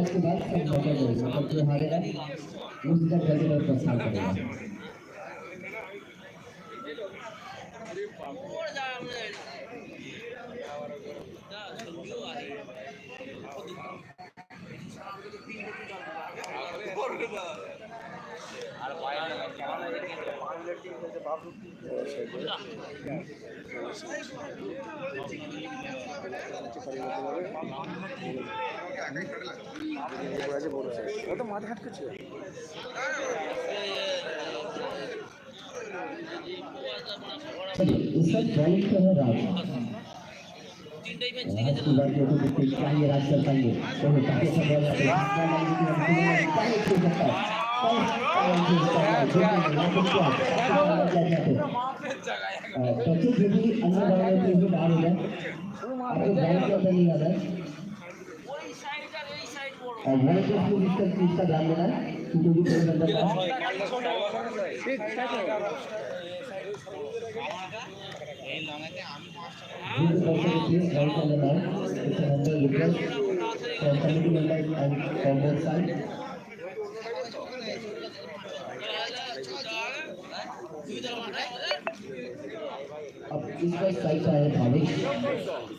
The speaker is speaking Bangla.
उसके बाद सब बचा जाएगा अब जो हारेगा उसका प्रतिरोध का साथ करेगा আর বাইরে কেমন বাবু যুবরাজে বলেছে ও তো মাথা হাটকেছে तो जो भी अन्य गाड़ियों के लिए बाहर हो जाए आपको बैंक के अंदर नहीं आ जाए घर पे इसको इसका इसका ध्यान देना है तो जो कोई बंदा कमिटी ठीक है अब इसका साइज आया था भाविक